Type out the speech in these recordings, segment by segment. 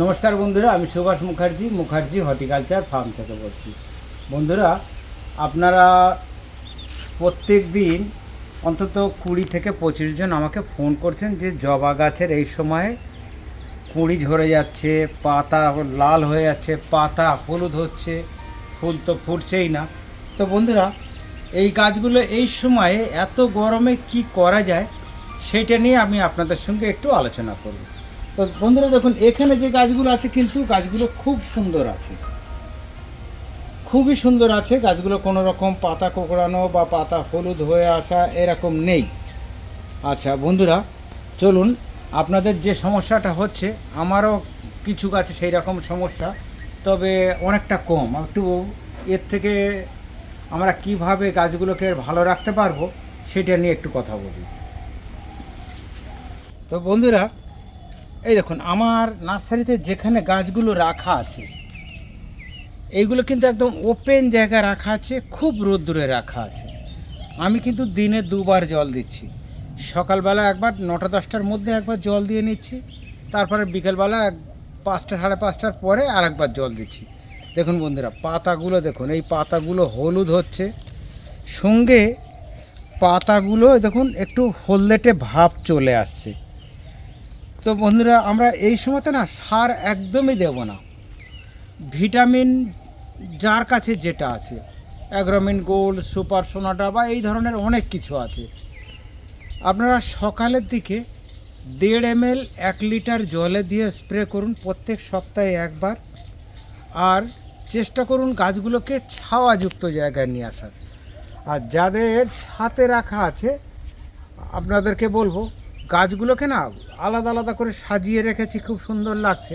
নমস্কার বন্ধুরা, আমি সুভাষ মুখার্জি মুখার্জি হর্টিকালচার ফার্ম থেকে বলছি। বন্ধুরা, আপনারা প্রত্যেক দিন অন্তত কুড়ি থেকে পঁচিশ জন আমাকে ফোন করছেন যে জবা গাছের এই সময়ে কুঁড়ি ঝরে যাচ্ছে, পাতা লাল হয়ে যাচ্ছে, পাতা হলুদ হচ্ছে, ফুল তো ফুটছেই না। তো বন্ধুরা, এই গাছগুলো এই সময়ে এত গরমে কি করা যায়, সেটা নিয়ে আমি আপনাদের সঙ্গে একটু আলোচনা করব। তো বন্ধুরা দেখুন, এখানে যে গাছগুলো আছে কিন্তু গাছগুলো খুব সুন্দর আছে। খুবই সুন্দর আছে, গাছগুলো কোনো রকম পাতা কোকড়ানো বা পাতা হলুদ হয়ে আসা এরকম নেই। আচ্ছা বন্ধুরা, চলুন, আপনাদের যে সমস্যাটা হচ্ছে, আমারও কিছু গাছে সেই রকম সমস্যা, তবে অনেকটা কম। একটু এর থেকে আমরা কীভাবে গাছগুলোকে ভালো রাখতে পারব, সেটা নিয়ে একটু কথা বলি। তো বন্ধুরা এই দেখুন, আমার নার্সারিতে যেখানে গাছগুলো রাখা আছে, এইগুলো কিন্তু একদম ওপেন জায়গায় রাখা আছে, খুব রোদ্দুরে রাখা আছে। আমি কিন্তু দিনে দুবার জল দিচ্ছি। সকালবেলা একবার নটা দশটার মধ্যে একবার জল দিয়ে নিচ্ছি, তারপরে বিকেলবেলা এক পাঁচটা, সাড়ে পাঁচটার পরে আর একবার জল দিচ্ছি। দেখুন বন্ধুরা, পাতাগুলো দেখুন, এই পাতাগুলো হলুদ হচ্ছে। সঙ্গে পাতাগুলো দেখুন, একটু হলদেটে ভাব চলে আসছে। তো বন্ধুরা, আমরা এই সময়তে না সার একদমই দেব না। ভিটামিন যার কাছে যেটা আছে, অ্যাগ্রোমিন, গোল্ড, সুপার, সোনাটা বা এই ধরনের অনেক কিছু আছে। আপনারা সকালের দিকে দেড় এম এক লিটার জলে দিয়ে স্প্রে করুন প্রত্যেক সপ্তাহে একবার। আর চেষ্টা করুন গাছগুলোকে ছাওয়াযুক্ত জায়গায় নিয়ে আসার। আর যাদের ছাতে রাখা আছে, আপনাদেরকে বলব গাছগুলোকে না আলাদা আলাদা করে সাজিয়ে রেখেছি, খুব সুন্দর লাগছে।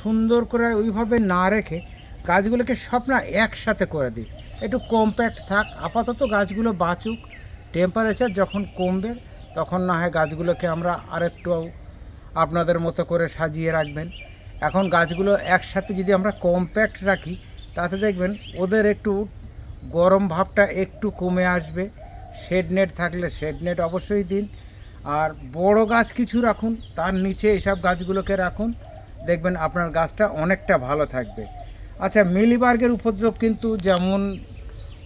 সুন্দর করে ওইভাবে না রেখে গাছগুলোকে সব না একসাথে করে দিই। একটু কম্প্যাক্ট থাক, আপাতত গাছগুলো বাঁচুক। টেম্পারেচার যখন কমবে, তখন না হয় গাছগুলোকে আমরা আরেকটু আপনাদের মতো করে সাজিয়ে রাখবেন। এখন গাছগুলো একসাথে যদি আমরা কম্প্যাক্ট রাখি, তাতে দেখবেন ওদের একটু গরম ভাবটা একটু কমে আসবে। শেড নেট থাকলে শেড নেট অবশ্যই দিন। আর বড় গাছ কিছু রাখুন, তার নিচে এসব গাছগুলোকে রাখুন। দেখবেন আপনার গাছটা অনেকটা ভালো থাকবে। আচ্ছা মিলিবার্গের উপদ্রব কিন্তু যেমন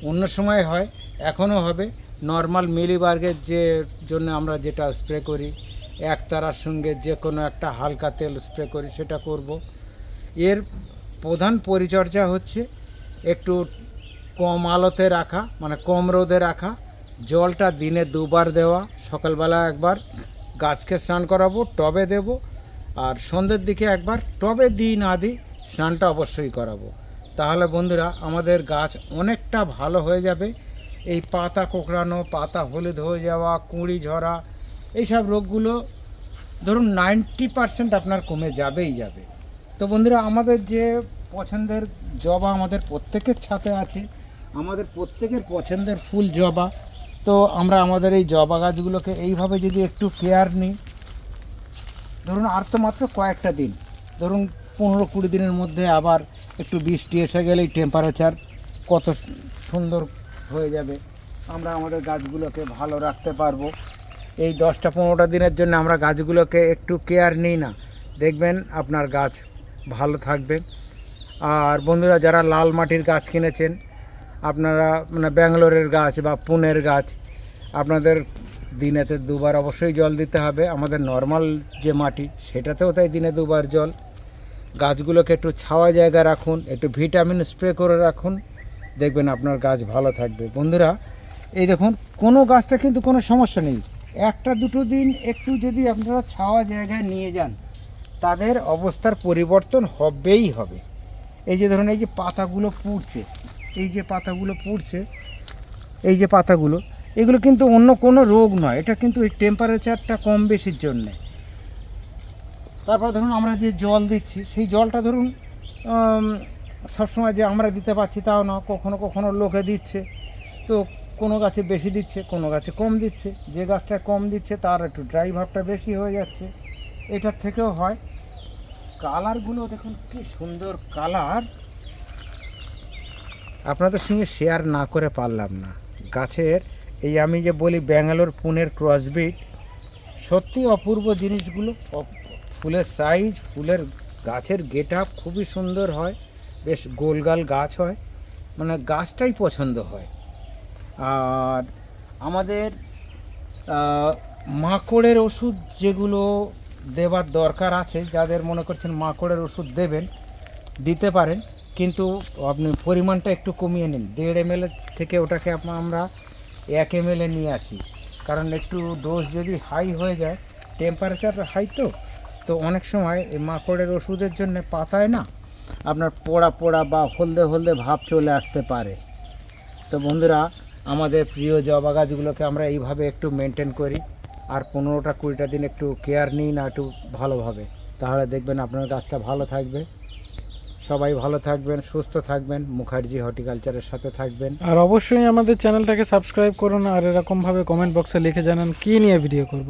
অন্য সময় হয়, এখনও হবে। নর্মাল মিলিবার্গের যে জন্য আমরা যেটা স্প্রে করি, একতারার সঙ্গে যে কোনো একটা হালকা তেল স্প্রে করি, সেটা করব। এর প্রধান পরিচর্যা হচ্ছে একটু কম আলোতে রাখা মানে কম রোদে রাখা জলটা দিনে দুবার দেওয়া, সকালবেলা একবার গাছকে স্নান করাবো, টবে দেব, আর সন্ধ্যের দিকে একবার টবে দিই না দিই স্নানটা অবশ্যই করাবো। তাহলে বন্ধুরা, আমাদের গাছ অনেকটা ভালো হয়ে যাবে। এই পাতা কোঁকড়ানো, পাতা হলুদ হয়ে যাওয়া, কুঁড়ি ঝরা, এইসব রোগগুলো ধরুন নাইনটি পারসেন্ট আপনার কমে যাবেই যাবে। তো বন্ধুরা, আমাদের যে পছন্দের জবা আমাদের প্রত্যেকের ছাতে আছে। আমাদের প্রত্যেকের পছন্দের ফুল জবা। তো আমরা আমাদের এই জবা গাছগুলোকে এইভাবে যদি একটু কেয়ার নিই, ধরুন আর তো মাত্র কয়েকটা দিন, ধরুন পনেরো কুড়ি দিনের মধ্যে আবার একটু বৃষ্টি এসে গেলেই টেম্পারেচার কত সুন্দর হয়ে যাবে। আমরা আমাদের গাছগুলোকে ভালো রাখতে পারব। এই দশটা পনেরোটা দিনের জন্য আমরা গাছগুলোকে একটু কেয়ার নিই না। দেখবেন আপনার গাছ ভালো থাকবে। আর বন্ধুরা, যারা লাল মাটির গাছ কিনেছেন আপনারা মানে ব্যাঙ্গালোরের গাছ বা পুনের গাছ, আপনাদের দিনেতে দুবার অবশ্যই জল দিতে হবে। আমাদের নর্মাল যে মাটি, সেটাতেও তাই দিনে দুবার জল। গাছগুলোকে একটু ছাওয়া জায়গা রাখুন, একটু ভিটামিন স্প্রে করে রাখুন। দেখবেন আপনার গাছ ভালো থাকবে। বন্ধুরা, এই দেখুন, কোনো গাছটা কিন্তু কোনো সমস্যা নেই। একটা, দুটো দিন একটু যদি আপনারা ছাওয়া জায়গায় নিয়ে যান, তাদের অবস্থার পরিবর্তন হবেই হবে। এই যে ধরুন, এই যে পাতাগুলো পুড়ছে এই যে পাতাগুলো পুড়ছে, এই যে পাতাগুলো, এগুলো কিন্তু অন্য কোনো রোগ নয়। এটা কিন্তু এই টেম্পারেচারটা কম বেশির জন্যে। তারপর ধরুন আমরা যে জল দিচ্ছি, সেই জলটা ধরুন সবসময় যে আমরা দিতে পারছি তাও না কখনো কখনো লোকে দিচ্ছে। তো কোনো গাছে বেশি দিচ্ছে, কোনো গাছে কম দিচ্ছে। যে গাছটা কম দিচ্ছে তার একটু ড্রাই ভাবটা বেশি হয়ে যাচ্ছে। এটার থেকেও হয়। কালারগুলো দেখুন কি সুন্দর কালার আপনাদের সঙ্গে শেয়ার না করে পারলাম না। গাছের, এই আমি যে বলি ব্যাঙ্গালোর পুনের ক্রসবিট সত্যি অপূর্ব জিনিসগুলো ফুলের সাইজ ফুলের গাছের গেট আপ খুবই সুন্দর হয়, বেশ গোলগাল গাছ হয় মানে গাছটাই পছন্দ হয়। আর আমাদের মাকড়ের ওষুধ যেগুলো দেবার দরকার আছে, যাদের মনে করছেন মাকড়ের ওষুধ দেবেন, দিতে পারেন। কিন্তু আপনি পরিমাণটা একটু কমিয়ে নিন। দেড় এম থেকে ওটাকে আমরা এক এম নিয়ে আসি। কারণ একটু ডোজ যদি হাই হয়ে যায় টেম্পারেচার হাই তো তো অনেক সময় এই মাকড়ের ওষুধের জন্য পাতায় না, আপনার পোড়া পোড়া বা হলদে হলদে ভাব চলে আসতে পারে। তো বন্ধুরা, আমাদের প্রিয় জবা গাছগুলোকে আমরা এইভাবে একটু মেনটেন করি আর পনেরোটা কুড়িটা দিন একটু কেয়ার নিই না একটু ভালোভাবে। তাহলে দেখবেন আপনার গাছটা ভালো থাকবে। সবাই ভালো থাকবেন, সুস্থ থাকবেন, মুখার্জি হর্টিকালচারের সাথে থাকবেন। আর অবশ্যই আমাদের চ্যানেলটাকে সাবস্ক্রাইব করুন আর এরকমভাবে কমেন্ট বক্সে লিখে জানান কী নিয়ে ভিডিও করব।